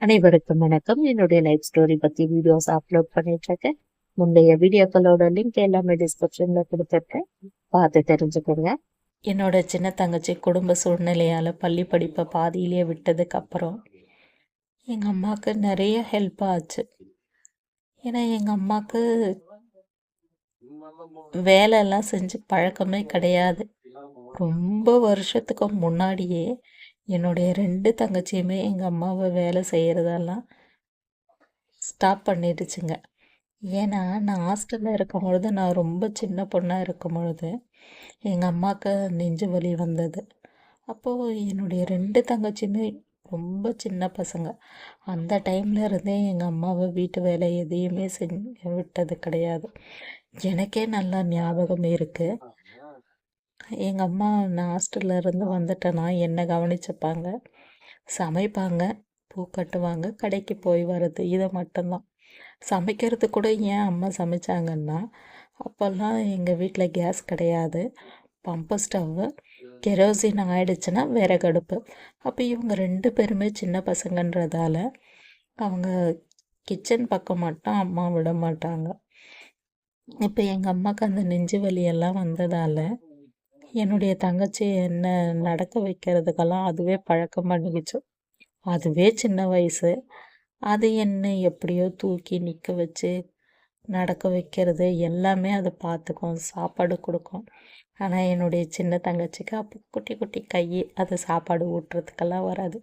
அனைவருக்கும் வணக்கம். என்னுடைய லைஃப் ஸ்டோரி பத்தி வீடியோஸ் அப்லோட் பண்ணிட்டு இருக்கேன் முந்தைய வீடியோக்களோட லிங்க் எல்லாமே டிஸ்கிரிப்ஷன்ல கொடுத்துருக்கேன். பார்த்து தெரிஞ்சுக்கோங்க. என்னோட சின்ன தங்கச்சி குடும்ப சூழ்நிலையால பள்ளி படிப்பை பாதியிலேயே விட்டதுக்கு அப்புறம் எங்க அம்மாவுக்கு நிறைய ஹெல்ப் ஆச்சு. ஏன்னா எங்க அம்மாவுக்கு வேலையெல்லாம் செஞ்சு பழக்கமே கிடையாது. ரொம்ப வருஷத்துக்கு முன்னாடியே என்னுடைய ரெண்டு தங்கச்சியுமே எங்கள் அம்மாவை வேலை செய்கிறதெல்லாம் ஸ்டாப் பண்ணிடுச்சுங்க. ஏன்னா நான் ஹாஸ்டலில் இருக்கும் பொழுது நான் ரொம்ப சின்ன பொண்ணாக இருக்கும் பொழுது எங்கள் அம்மாவுக்கு நெஞ்சு வலி வந்தது. அப்போது என்னுடைய ரெண்டு தங்கச்சியுமே ரொம்ப சின்ன பசங்க. அந்த டைம்ல இருந்தே எங்கள் அம்மாவை வீட்டு வேலை எதையுமே செஞ்சு விட்டது கிடையாது. எனக்கே நல்லா ஞாபகம் இருக்குது எங்கள் அம்மா நான் ஹாஸ்டல்லேருந்து வந்துட்டேன்னா என்னை கவனிச்சுப்பாங்க. சமைப்பாங்க பூ கட்டுவாங்க கடைக்கு போய் வர்றது இதை மட்டும்தான். சமைக்கிறது கூட ஏன் அம்மா சமைச்சாங்கன்னா அப்போல்லாம் எங்கள் வீட்டில் கேஸ் கிடையாது. பம்பு ஸ்டவ்வு கெரோசின் ஆயிடுச்சுன்னா விறகடுப்பு அப்போ இவங்க ரெண்டு பேருமே சின்ன பசங்கன்றதால அவங்க கிச்சன் பக்கம் மட்டும் அம்மா விட மாட்டாங்க. இப்போ எங்கள் அம்மாவுக்கு அந்த நெஞ்சு வலியெல்லாம் வந்ததால் என்னுடைய தங்கச்சி என்ன நடக்க வைக்கிறதுக்கெல்லாம் அதுவே பழக்கம் பண்ணிக்கிச்சு அதுவே சின்ன வயசு. அது என்ன எப்படியோ தூக்கி நிற்க வச்சு நடக்க வைக்கிறது எல்லாமே அதை பார்த்துக்கும் சாப்பாடு கொடுக்கும். ஆனால் என்னுடைய சின்ன தங்கச்சிக்கு அப்போ குட்டி குட்டி கை அது சாப்பாடு ஊட்டுறதுக்கெல்லாம் வராது.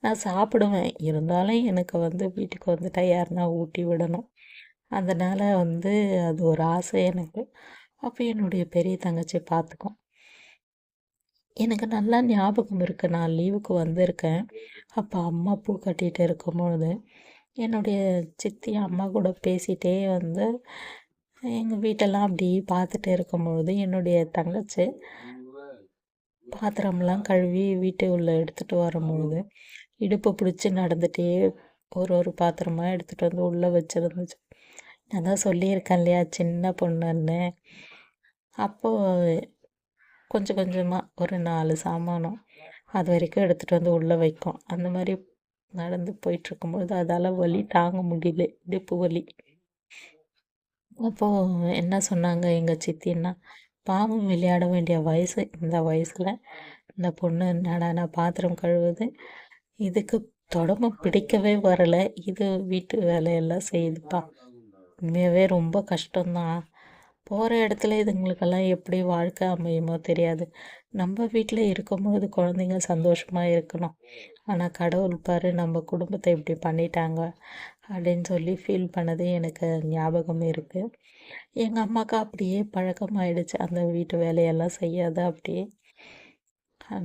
நான் சாப்பிடுவேன். இருந்தாலும் எனக்கு வந்து வீட்டுக்கு வந்துட்டா யாருன்னா ஊட்டி விடணும். அதனால் வந்து அது ஒரு ஆசை எனக்கு. அப்போ என்னுடைய பெரிய தங்கச்சி பார்த்துக்கும். எனக்கு நல்லா ஞாபகம் இருக்குது நான் லீவுக்கு வந்திருக்கேன். அப்போ அம்மா பூ கட்டிகிட்டு இருக்கும்பொழுது என்னுடைய சித்தி அம்மா கூட பேசிகிட்டே வந்து எங்கள் வீட்டெல்லாம் அப்படி பார்த்துட்டு இருக்கும்பொழுது என்னுடைய தங்கச்சி பாத்திரம்லாம் கழுவி வீட்டு உள்ளே எடுத்துகிட்டு வரும்பொழுது இடுப்பை பிடிச்சி நடந்துகிட்டே ஒரு ஒரு பாத்திரமாக எடுத்துகிட்டு வந்து உள்ளே வச்சுருந்துச்சு. நான் தான் சொல்லியிருக்கேன் இல்லையா சின்ன பொண்ணுன்னு. அப்போது கொஞ்சம் கொஞ்சமாக ஒரு நாலு சாமானம் அது வரைக்கும் எடுத்துகிட்டு வந்து உள்ளே வைக்கும். அந்த மாதிரி நடந்து போயிட்டுருக்கும்பொழுது அதால் வலி தாங்க முடியல. இடுப்பு வலி. அப்போது என்ன சொன்னாங்க எங்கள் சித்தின்னா பாவம் விளையாட வேண்டிய வயசு இந்த வயசில் இந்த பொண்ணு என்னடா பாத்திரம் கழுவுது. இதுக்கு தொடம்பு பிடிக்கவே வரலை. இது வீட்டு வேலையெல்லாம் செய்யுதுப்பா. உண்மையாகவே ரொம்ப கஷ்டம்தான். போகிற இடத்துல இதுங்களுக்கெல்லாம் எப்படி வாழ்க்கை அமையுமோ தெரியாது. நம்ம வீட்டில் இருக்கும்போது குழந்தைங்க சந்தோஷமாக இருக்கணும். ஆனால் கடவுள் பாரு நம்ம குடும்பத்தை இப்படி பண்ணிட்டாங்க அப்படின்னு சொல்லி ஃபீல் பண்ணது எனக்கு ஞாபகம் இருக்குது எங்கள் அம்மாவுக்கு அப்படியே பழக்கமாயிடுச்சு. அந்த வீட்டு வேலையெல்லாம் செய்யாத அப்படியே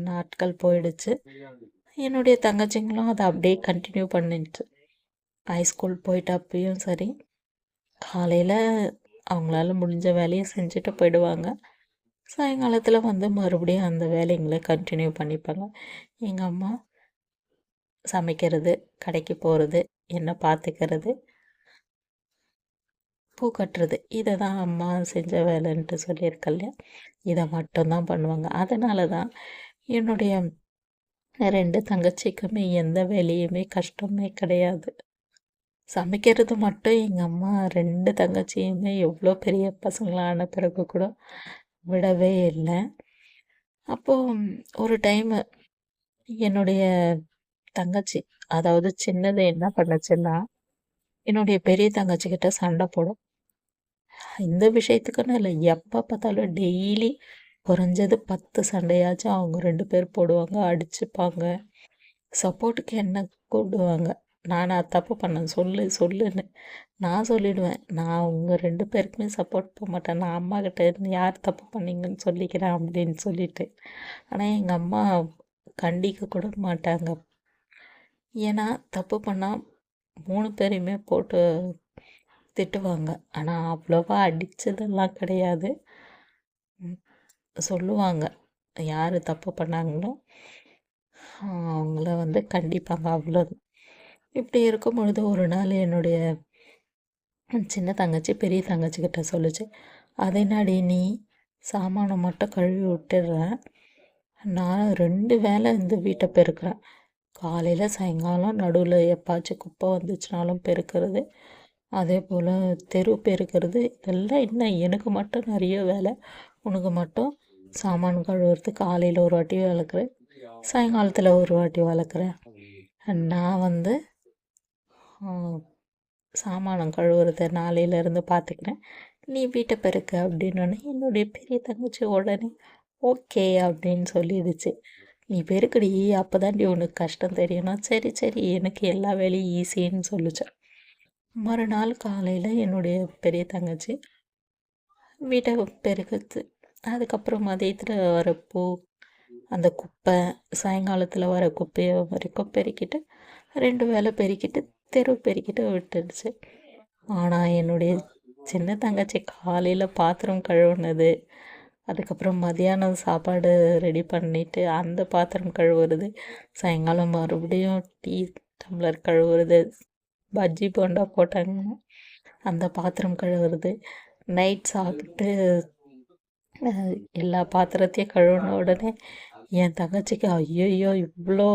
நாட்கள் போயிடுச்சு. என்னுடைய தங்கச்சிங்களும் அதை அப்படியே கண்டினியூ பண்ணிடுச்சு. ஹைஸ்கூல் போயிட்டு அப்பயும் சரி காலையில் அவங்களால முடிஞ்ச வேலையை செஞ்சுட்டு போயிடுவாங்க. சாயங்காலத்தில் வந்து மறுபடியும் அந்த வேலைங்களை கண்டினியூ பண்ணிப்பாங்க. எங்கள் அம்மா சமைக்கிறது கடைக்கு போகிறது என்ன பார்த்துக்கிறது பூ கட்டுறது இதை தான் அம்மா செஞ்ச வேலைன்ட்டு சொல்லியிருக்க இல்லையா இதை மட்டும்தான் பண்ணுவாங்க. அதனால தான் என்னுடைய ரெண்டு தங்கச்சிக்குமே எந்த வேலையுமே கஷ்டமே கிடையாது. சமைக்கிறது மட்டும் எங்கள் அம்மா ரெண்டு தங்கச்சியுமே எவ்வளோ பெரிய பசங்களான பிறகு கூட விடவே இல்லை. அப்போது ஒரு டைமு என்னுடைய தங்கச்சி அதாவது சின்னது என்ன பண்ணுச்சுன்னா என்னுடைய பெரிய தங்கச்சிக்கிட்ட சண்டை போடும். இந்த விஷயத்துக்குன்னு இல்லை எப்போ பார்த்தாலும் டெய்லி குறைஞ்சது பத்து சண்டையாச்சும் அவங்க ரெண்டு பேர் போடுவாங்க அடிச்சுப்பாங்க. சப்போர்ட்டுக்கு என்ன கூப்பிடுவாங்க? நானா தப்பு பண்ணேன். சொல்லு சொல்லுன்னு நான் சொல்லிடுவேன். நான் உங்கள் ரெண்டு பேருக்குமே சப்போர்ட் போக மாட்டேன். நான் அம்மா கிட்ட இருந்து யார் தப்பு பண்ணீங்கன்னு சொல்லிக்கிறேன் அப்படின்னு சொல்லிட்டு. ஆனால் எங்கள் அம்மா கண்டிக்க கூட மாட்டாங்க. ஏன்னா தப்பு பண்ணால் மூணு பேரையுமே போட்டு திட்டுவாங்க. ஆனால் அவ்வளோவா அடித்ததெல்லாம் கிடையாது. சொல்லுவாங்க. யார் தப்பு பண்ணாங்களோ அவங்கள வந்து கண்டிப்பாங்க அவ்வளோ இப்படி இருக்கும் பொழுது ஒரு நாள் என்னுடைய சின்ன தங்கச்சி பெரிய தங்கச்சிக்கிட்ட சொல்லுச்சு அதே நாடி நீ சாமானை மட்டும் கழுவி விட்டுடுறேன் நான் ரெண்டு வேலை இந்த வீட்டை பெருக்கிறேன். காலையில் சாயங்காலம் நடுவில் எப்பாச்சும் குப்பை வந்துச்சுனாலும் பெருக்கிறது அதே போல் தெரு பெருக்கிறது இதெல்லாம் இன்னும் எனக்கு மட்டும் நிறைய வேலை. உனக்கு மட்டும் சாமான் கழுவுறது காலையில் ஒரு வாட்டி வளர்க்குறேன் சாயங்காலத்தில் ஒரு வாட்டி வளர்க்குறேன். நான் வந்து சாமானம் கழுவுறத நாளையிலேருந்து பார்த்துக்கிறேன் நீ வீட்டை பெருக்க அப்படின்னோடனே என்னுடைய பெரிய தங்கச்சி உடனே ஓகே அப்படின்னு சொல்லிடுச்சு. நீ பெருக்கடி அப்போ தாண்டி உனக்கு கஷ்டம் தெரியணும் சரி சரி எனக்கு எல்லா வேலையும் ஈஸின்னு சொல்லிச்சேன் மறுநாள் காலையில் என்னுடைய பெரிய தங்கச்சி வீட்டை பெருக்குது. அதுக்கப்புறம் மதியத்தில் வர பூ அந்த குப்பை சாயங்காலத்தில் வர குப்பையை வரைக்கும் பெருக்கிட்டு ரெண்டு வேலை பெருக்கிட்டு தெரு பெருக்கிட்டு விட்டுடுச்சு. ஆனால் என்னுடைய சின்ன தங்கச்சி காலையில் பாத்திரம் கழுவுனது அதுக்கப்புறம் மதியானம் சாப்பாடு ரெடி பண்ணிவிட்டு அந்த பாத்திரம் கழுவுறது சாயங்காலம் மறுபடியும் டீ டம்ளர் கழுவுறது பஜ்ஜி போண்டா போட்டாங்க. அந்த பாத்திரம் கழுவுறது நைட் சாப்பிட்டு எல்லா பாத்திரத்தையும் கழுவுன உடனே என் தங்கச்சிக்கு ஐயோ இவ்வளோ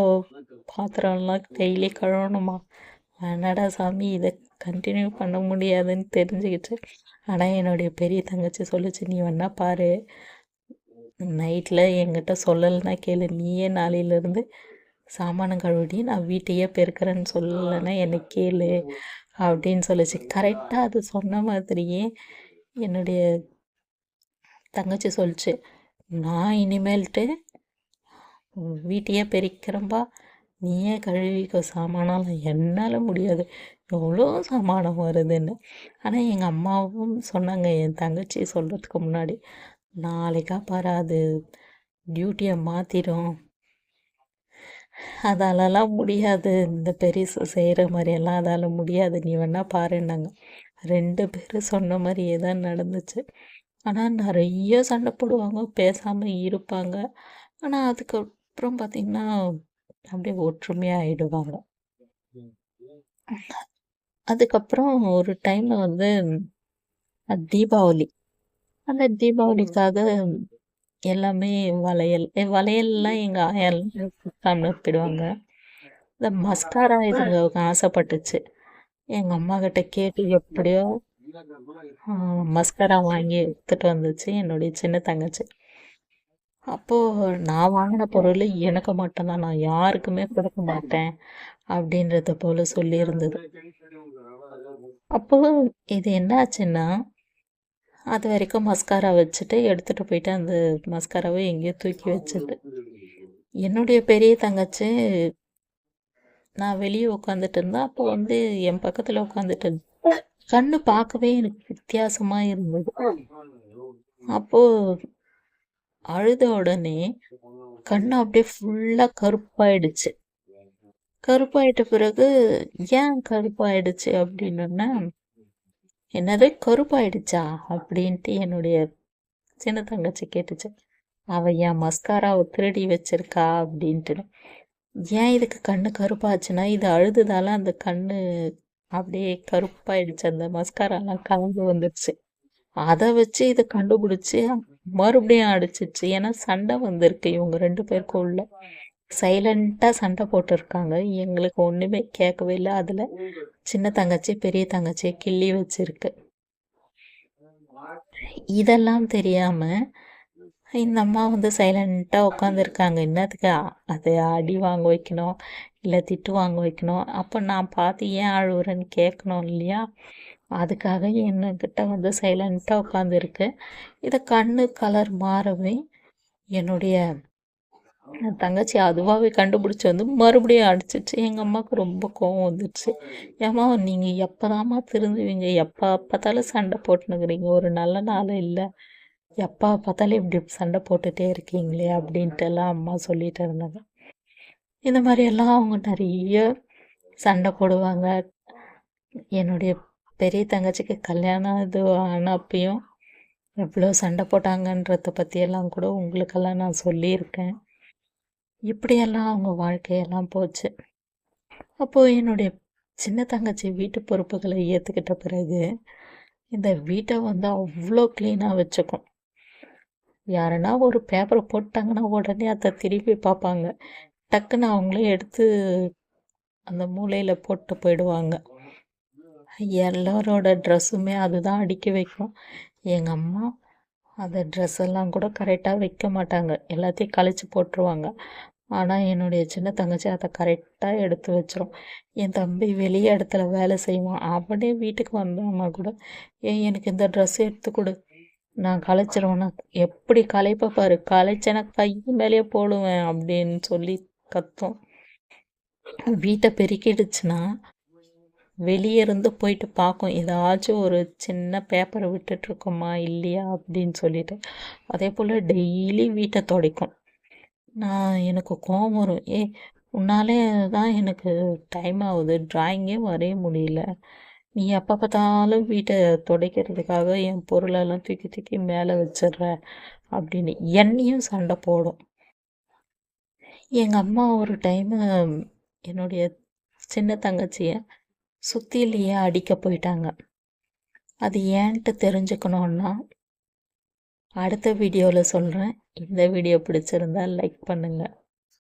பாத்திரம்லாம் டெய்லி கழுவணுமா? வேணாடா சாமி இதை கண்டினியூ பண்ண முடியாதுன்னு தெரிஞ்சுக்கிச்சு ஆனால் என்னுடைய பெரிய தங்கச்சி சொல்லிச்சு நீ வேணா பாரு. நைட்டில் என்கிட்ட சொல்லலைன்னா கேளு. நீயே நாளையிலேருந்து சாமானம் கழுவிடி நான் வீட்டையே பெருக்கிறேன்னு சொல்லலைன்னா என்னை கேளு அப்படின்னு சொல்லிச்சு. கரெக்டாக அது சொன்ன மாதிரியே என்னுடைய தங்கச்சி சொல்லிச்சு. நான் இனிமேல்ட்டு வீட்டையே பெருக்கிறேன்பா. நீயே கழுவிக்க சாமானால் என்னால் முடியாது. எவ்வளோ சமானம் வருதுன்னு. ஆனால் எங்கள் அம்மாவும் சொன்னாங்க என் தங்கச்சி சொல்கிறதுக்கு முன்னாடி நாளைக்கா பாரு அது டியூட்டியை மாற்றிடும் அதாலலாம் முடியாது. இந்த பெருசு செய்கிற மாதிரியெல்லாம் அதால் முடியாது. நீ வேணால் பாருன்னாங்க. ரெண்டு பேரும் சொன்ன மாதிரியே தான் நடந்துச்சு. ஆனால் நிறைய சண்டை போடுவாங்க பேசாமல் இருப்பாங்க. ஆனால் அதுக்கப்புறம் பார்த்திங்கன்னா அப்படியே ஒற்றுமையாக ஆகிடுவாங்க அதுக்கப்புறம் ஒரு டைமில் வந்து தீபாவளி. அந்த தீபாவளிக்காக எல்லாமே வளையல் வளையல்லாம் எங்கள் ஆயால் அனுப்பிடுவாங்க இந்த மஸ்காரா இதுங்க ஆசைப்பட்டுச்சு. எங்கள் அம்மா கிட்ட கேட்டு எப்படியோ மஸ்காரா வாங்கி எடுத்துகிட்டு வந்துச்சு. என்னுடைய சின்ன தங்கச்சி. அப்போது நான் வாங்கின பொருள் எனக்கு மட்டும்தான் நான் யாருக்குமே கொடுக்க மாட்டேன் அப்படின்றத போல் சொல்லியிருந்தது. அப்போது இது என்ன ஆச்சுன்னா அது வரைக்கும் மஸ்காரா வச்சுட்டு எடுத்துகிட்டு போயிட்டு அந்த மஸ்காராவை எங்கேயோ தூக்கி வச்சது என்னுடைய பெரிய தங்கச்சி நான் வெளியே உட்காந்துட்டு இருந்தேன். அப்போ வந்து என் பக்கத்தில் உட்காந்துட்டு கண்ணு பார்க்கவே எனக்கு வித்தியாசமாக இருந்தது. அப்போது அழுத உடனே கண்ணு அப்படியே ஃபுல்லாக கருப்பாயிடுச்சு. கருப்பாயிட்ட பிறகு ஏன் கருப்பாயிடுச்சு அப்படின்னா என்னது கருப்பாயிடுச்சா அப்படின்ட்டு என்னுடைய சின்ன தங்கச்சி கேட்டுச்சு. அவ என் மஸ்காராவை திருடி வச்சிருக்கா அப்படின்ட்டு. ஏன் இதுக்கு கண்ணு கருப்பாச்சுன்னா இது அழுதுதால அந்த கண்ணு அப்படியே கருப்பாயிடுச்சு. அந்த மஸ்காராலாம் கலந்து வந்துடுச்சு அதை வச்சு இதை கண்டுபிடிச்சி மறுபடியும் அடிச்சிச்சு. ஏன்னா சண்டை வந்திருக்கு. இவங்க ரெண்டு பேருக்கும் உள்ள. சைலண்ட்டாக சண்டை போட்டிருக்காங்க. எங்களுக்கு ஒன்றுமே கேட்கவே இல்லை. அதில் சின்ன தங்கச்சி பெரிய தங்கச்சி கிள்ளி வச்சிருக்கு. இதெல்லாம் தெரியாமல் இந்த அம்மா வந்து சைலண்ட்டாக உட்காந்துருக்காங்க என்னத்துக்கு? அதை அடி வாங்க வைக்கணும். இல்லை திட்டு வாங்க வைக்கணும். அப்போ நான் பார்த்து ஏன் அழுவுறேன்னு கேட்கணும் இல்லையா? அதுக்காக என்கிட்ட வந்து சைலண்ட்டாக உட்காந்துருக்கு இதை கண்ணு கலர் மாறவே என்னுடைய தங்கச்சி அதுவாகவே கண்டுபிடிச்சி வந்து மறுபடியும் அடிச்சிச்சு. எங்கள் அம்மாவுக்கு ரொம்ப கோவம் வந்துடுச்சு ஏம்மா நீங்கள் எப்போதாம்மா திருந்துவீங்க? எப்போ பார்த்தாலும் சண்டை போட்டுனுக்குறீங்க ஒரு நல்ல நாள் இல்லை. எப்போ பார்த்தாலும் இப்படி சண்டை போட்டுகிட்டே இருக்கீங்களே அப்படின்ட்டு எல்லாம் அம்மா சொல்லிட்டு இருந்தாங்க. இந்த மாதிரியெல்லாம் அவங்க நிறைய சண்டை போடுவாங்க. என்னுடைய பெரிய தங்கச்சிக்கு கல்யாணம் இது ஆனப்பையும் எவ்வளோ சண்டை போட்டாங்கன்றத பற்றியெல்லாம் கூட உங்களுக்கெல்லாம் நான் சொல்லியிருக்கேன். இப்படியெல்லாம் அவங்க வாழ்க்கையெல்லாம் போச்சு. அப்போது என்னுடைய சின்ன தங்கச்சி வீட்டு பொறுப்புகளை ஏற்றுக்கிட்ட பிறகு இந்த வீட்டை வந்து அவ்வளோ க்ளீனாக வச்சுக்கும். யாருன்னா ஒரு பேப்பரை போட்டாங்கன்னா உடனே அதை திருப்பி பார்ப்பாங்க. டக்குன்னு அவங்களே எடுத்து அந்த மூலையில் போட்டு போயிடுவாங்க. எல்லாரோட ட்ரெஸ்ஸுமே அதுதான் அடுக்கி வைக்கும். எங்கள் அம்மா அந்த ட்ரெஸ் எல்லாம் கூட கரெக்டாக வைக்க மாட்டாங்க. எல்லாத்தையும் கழிச்சு போட்டுருவாங்க. ஆனால் என்னுடைய சின்ன தங்கச்சி அதை கரெக்டாக எடுத்து வச்சிரும். என் தம்பி வெளியே இடத்துல வேலை செய்வான். அவனே வீட்டுக்கு வந்தான்னா கூட ஏன் எனக்கு இந்த ட்ரெஸ் எடுத்து கொடு. நான் கலைச்சிருவேன்னா எப்படி கலைப்ப பாரு? கலைச்சேன்னா கை மேலேயே போடுவேன். அப்படின்னு சொல்லி கத்தும். வீட்டை பெருக்கிடுச்சுன்னா வெளியே இருந்து போயிட்டு பார்க்கும். ஏதாச்சும் ஒரு சின்ன பேப்பரை விட்டுட்ருக்கோமா இல்லையா அப்படின்னு சொல்லிட்டு. அதே போல் டெய்லி வீட்டை துடைக்கும். நான் எனக்கு கோவம் வரும். ஏ உன்னாலே தான் எனக்கு டைம் ஆகுது. ட்ராயிங்கே வரைய முடியல. நீ எப்போ பார்த்தாலும் வீட்டை துடைக்கிறதுக்காக என் பொருளெல்லாம் தூக்கி தூக்கி மேலே வச்சிடுற அப்படின்னு என்னையும் சண்டை போடும். எங்கள் அம்மா ஒரு டைமு என்னுடைய சின்ன தங்கச்சியை சுத்திலேயே அடிக்க போயிட்டாங்க. அது ஏன்ட்டு தெரிஞ்சுக்கணுன்னா அடுத்த வீடியோவில் சொல்கிறேன் இந்த வீடியோ பிடிச்சிருந்தா லைக் பண்ணுங்கள்